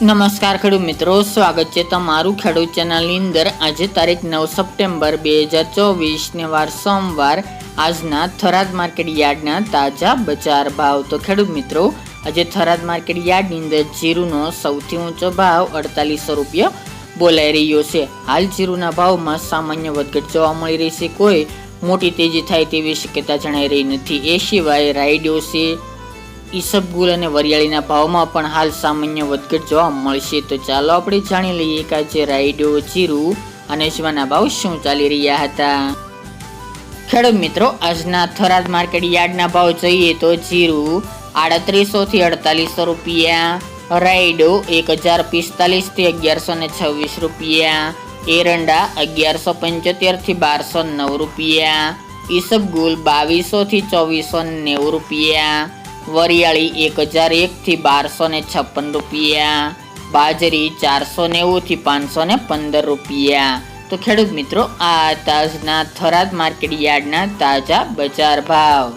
નમસ્કાર ખેડૂત મિત્રો, સ્વાગત છે તમારું ખેડૂત ચેનલની અંદર. આજે તારીખ નવ સપ્ટેમ્બર બે હજાર ચોવીસને વાર સોમવાર. આજના થરાદ માર્કેટ યાર્ડના તાજા બજાર ભાવ. તો ખેડૂત મિત્રો, આજે થરાદ માર્કેટ યાર્ડની અંદર જીરુનો સૌથી ઊંચો ભાવ અડતાલીસો રૂપિયા બોલાઈ રહ્યો છે. હાલ જીરુના ભાવમાં સામાન્ય વધઘટ જોવા મળી રહી છે. કોઈ મોટી તેજી થાય તેવી શક્યતા જણાઈ રહી નથી. એ સિવાય રાયડો છે ઈસબગુલ અને વરિયાળીના ભાવમાં પણ હાલ સામાન્ય વધઘટ જોવા મળશે. તો ચાલો આપણે જાણી લઈએ કે આજે રાયડો, જીરું અને શિવાના ભાવ શું ચાલી રહ્યા હતા. ખેડૂત મિત્રો, આજના થરાદ માર્કેટ યાર્ડના ભાવ જોઈએ તો જીરું આડત્રીસો થી અડતાલીસો રૂપિયા, રાયડો એક હજાર પિસ્તાલીસથી અગિયારસો ને છવ્વીસ રૂપિયા, એરંડા અગિયારસો પંચોતેરથી બારસો નવ રૂપિયા ઈસબગુલ બાવીસો થી ચોવીસો નેવું રૂપિયા વરિયાળી એક હજાર એકથી બારસો ને છપ્પન રૂપિયા. બાજરી ચારસો નેવુંથી પાંચસો ને પંદર રૂપિયા. તો ખેડૂત મિત્રો, આ તાજના થરાદ માર્કેટ યાર્ડના તાજા બજાર ભાવ.